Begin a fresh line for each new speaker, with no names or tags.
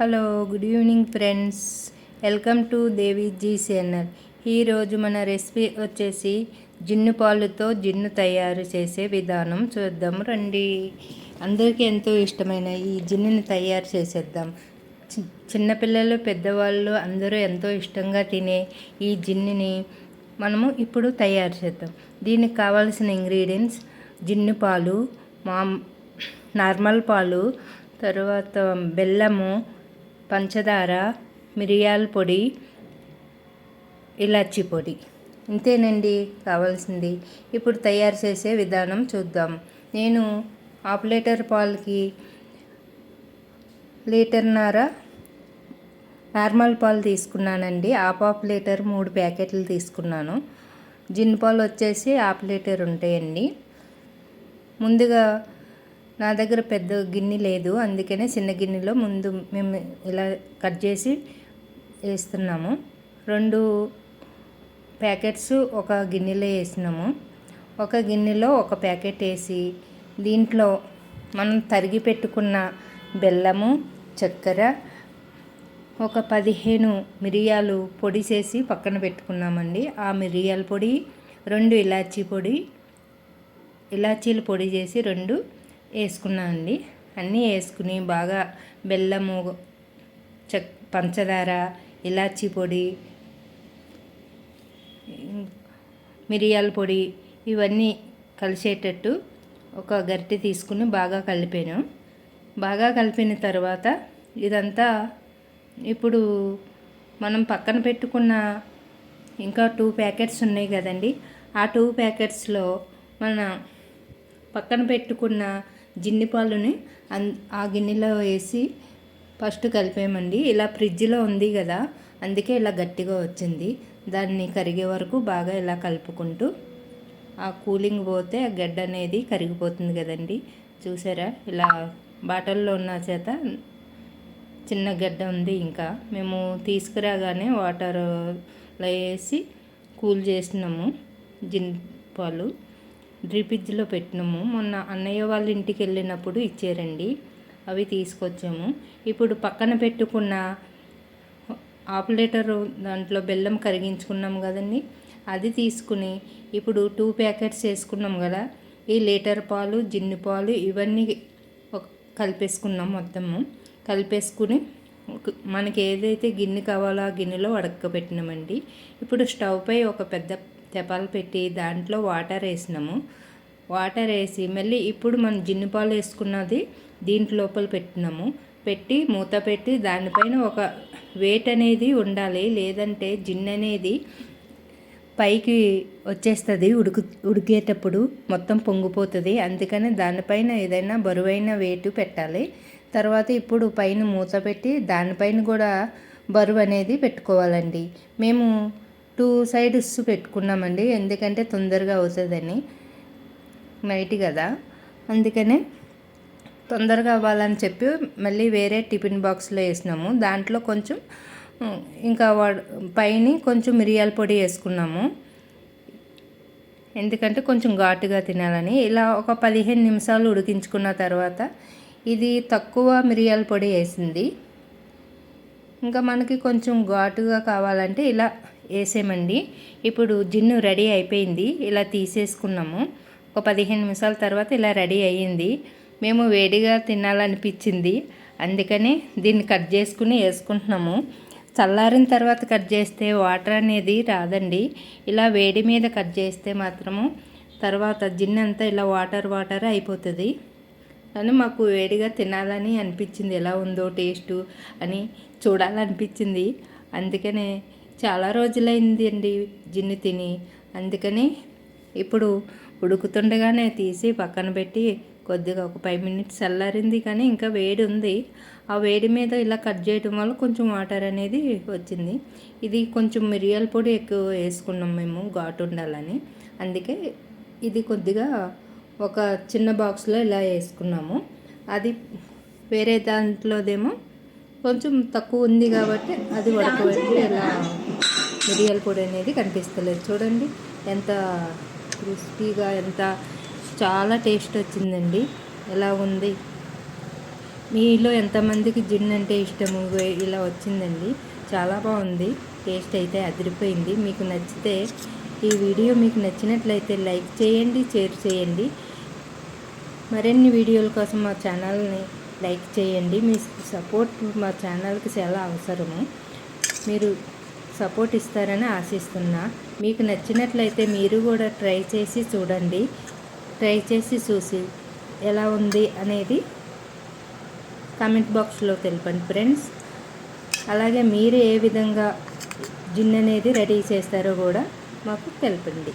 Hello good evening friends welcome to Devi ji channel ఈరోజు మన recipe వచ్చేసి gin పాలుతో gin తయారు చేసే విధానం చూద్దాం రండి. అందరికీ ఎంతో ఇష్టమైన ఈ జిన్నుని తయారు చేసేద్దాం. చి- చిన్నపిల్లలు పెద్దవాళ్ళు అందరూ ఎంతో ఇష్టంగా తినే ఈ జిన్నుని మనము ఇప్పుడు తయారు చేద్దాం. దీనికి కావాల్సిన ఇంగ్రీడియంట్స్ జిన్ను పాలు మా నార్మల్ పాలు తర్వాత బెల్లము పంచదార మిరియాల పొడి ఇలాచి పొడి. ఇంతేనండి కావాల్సింది. ఇప్పుడు తయారు చేసే విధానం చూద్దాం. నేను హాఫ్ లీటర్ పాలకి లీటర్న్నర నార్మల్ పాలు తీసుకున్నానండి. హాఫ్ హాఫ్ లీటర్ మూడు ప్యాకెట్లు తీసుకున్నాను. జిన్ పాలు వచ్చేసి హాఫ్ లీటర్ ఉంటాయండి. ముందుగా నా దగ్గర పెద్ద గిన్నె లేదు. అందుకనే చిన్న గిన్నెలో ముందు మేము ఇలా కట్ చేసి వేస్తున్నాము. రెండు ప్యాకెట్స్ ఒక గిన్నెలో వేసినాము. ఒక గిన్నెలో ఒక ప్యాకెట్ వేసి దీంట్లో మనం తరిగి పెట్టుకున్న బెల్లము చక్కెర ఒక పదిహేను మిరియాలు పొడి చేసి పక్కన పెట్టుకున్నామండి. ఆ మిరియాల పొడి రెండు ఇలాచీ పొడి ఇలాచీలు పొడి చేసి రెండు వేసుకున్నానండి అన్నీ వేసుకుని బాగా బెల్లము చక్ పంచదార ఇలాచీ పొడి మిరియాల పొడి ఇవన్నీ కలిసేటట్టు ఒక గరిటె తీసుకుని బాగా కలిపాను. బాగా కలిపిన తర్వాత ఇదంతా ఇప్పుడు మనం పక్కన పెట్టుకున్న ఇంకా టూ ప్యాకెట్స్ ఉన్నాయి కదండి. ఆ టూ ప్యాకెట్స్లో మన పక్కన పెట్టుకున్న జిన్ని పాలుని అన్ ఆ గిన్నెలో వేసి ఫస్ట్ కలిపేయమండి. ఇలా ఫ్రిడ్జ్లో ఉంది కదా అందుకే ఇలా గట్టిగా వచ్చింది. దాన్ని కరిగే వరకు బాగా ఇలా కలుపుకుంటూ ఆ కూలింగ్ పోతే ఆ గడ్డ అనేది కరిగిపోతుంది కదండి. చూసారా? ఇలా బాటల్లో ఉన్న చేత చిన్న గడ్డ ఉంది ఇంకా. మేము తీసుకురాగానే వాటర్లో వేసి కూల్ చేసినాము జిన్ పాలు. డ్రిపిజ్లో పెట్టినాము. మొన్న అన్నయ్య వాళ్ళ ఇంటికి వెళ్ళినప్పుడు ఇచ్చారండి. అవి తీసుకొచ్చాము. ఇప్పుడు పక్కన పెట్టుకున్న ఆపరేటర్ లీటర్ దాంట్లో బెల్లం కరిగించుకున్నాం కదండి. అది తీసుకుని ఇప్పుడు టూ ప్యాకెట్స్ వేసుకున్నాం కదా. ఈ లీటర్ పాలు జిన్ను పాలు ఇవన్నీ కలిపేసుకున్నాం మొత్తము. కలిపేసుకుని మనకి ఏదైతే గిన్నె కావాలో ఆ గిన్నెలో ఉడకబెట్టినామండి ఇప్పుడు స్టవ్ పై ఒక పెద్ద తెపాలు పెట్టి దాంట్లో వాటర్ వేసినాము. వాటర్ వేసి మళ్ళీ ఇప్పుడు మనం జిన్ను పాలు వేసుకున్నది దీంట్ లోపల పెట్టినాము. పెట్టి మూత పెట్టి దానిపైన ఒక వెయిట్ అనేది ఉండాలి. లేదంటే జిన్ అనేది పైకి వచ్చేస్తుంది ఉడుకు ఉడికేటప్పుడు మొత్తం పొంగిపోతుంది. అందుకని దానిపైన ఏదైనా బరువైన వేటు పెట్టాలి. తర్వాత ఇప్పుడు పైన మూత పెట్టి దానిపైన కూడా బరువు అనేది పెట్టుకోవాలండి. మేము టూ సైడ్స్ పెట్టుకున్నామండి ఎందుకంటే తొందరగా అవుతుందని. నైట్ కదా అందుకనే తొందరగా అవ్వాలని చెప్పి మళ్ళీ వేరే టిఫిన్ బాక్స్లో వేసినాము. దాంట్లో కొంచెం ఇంకా వా- పైన కొంచెం మిరియాల పొడి వేసుకున్నాము. ఎందుకంటే కొంచెం ఘాటుగా తినాలని. ఇలా ఒక పదిహేను నిమిషాలు ఉడికించుకున్న తర్వాత ఇది తక్కువ మిరియాల పొడి వేసింది. ఇంకా మనకి కొంచెం ఘాటుగా కావాలంటే ఇలా వేసేమండి. ఇప్పుడు జిన్ను రెడీ అయిపోయింది. ఇలా తీసేసుకున్నాము. ఒక పదిహేను నిమిషాల తర్వాత ఇలా రెడీ అయ్యింది. మేము వేడిగా తినాలనిపించింది. అందుకని దీన్ని కట్ చేసుకుని వేసుకుంటున్నాము. చల్లారిన తర్వాత కట్ చేస్తే వాటర్ అనేది రాదండి. ఇలా వేడి మీద కట్ చేస్తే మాత్రము తర్వాత జిన్ అంతా ఇలా వాటర్ వాటర్ అయిపోతుంది. కానీ మాకు వేడిగా తినాలని అనిపించింది. ఎలా ఉందో టేస్టు అని చూడాలనిపించింది. అందుకనే చాలా రోజులైంది అండి జిన్ను తిని. అందుకని ఇప్పుడు ఉడుకుతుండగానే తీసి పక్కన పెట్టి కొద్దిగా ఒక ఫైవ్ మినిట్స్ చల్లారింది కానీ ఇంకా వేడి ఉంది. ఆ వేడి మీద ఇలా కట్ చేయడం వల్ల కొంచెం వాటర్ అనేది వచ్చింది. ఇది కొంచెం మిరియాల పొడి ఎక్కువ వేసుకున్నాం మేము ఘాటు ఉండాలని. అందుకే ఇది కొద్దిగా ఒక చిన్న బాక్స్లో ఇలా వేసుకున్నాము. అది వేరే దాంట్లోదేమో కొంచెం తక్కువ ఉంది కాబట్టి అది వడకబెట్టి ఇలా మిరియాల పొడి అనేది కనిపిస్తలేదు. చూడండి ఎంత క్రిస్పీగా ఎంత చాలా టేస్ట్ వచ్చిందండి. ఎలా ఉంది? మీలో ఎంతమందికి జిన్ అంటే ఇష్టము? ఇలా వచ్చిందండి. చాలా బాగుంది. టేస్ట్ అయితే అదిరిపోయింది. మీకు నచ్చితే ఈ వీడియో మీకు నచ్చినట్లయితే లైక్ చేయండి షేర్ చేయండి. మరిన్ని వీడియోల కోసం మా ఛానల్ని లైక్ చేయండి. మీ సపోర్ట్ మా ఛానల్కి చాలా అవసరము. మీరు సపోర్ట్ ఇస్తారని ఆశిస్తున్నా. మీకు నచ్చినట్లయితే మీరు కూడా ట్రై చేసి చూడండి. ట్రై చేసి చూసి ఎలా ఉంది అనేది కామెంట్ బాక్స్లో తెలపండి ఫ్రెండ్స్. అలాగే మీరు ఏ విధంగా జిన్ అనేది రెడీ చేస్తారో కూడా మాకు తెలపండి.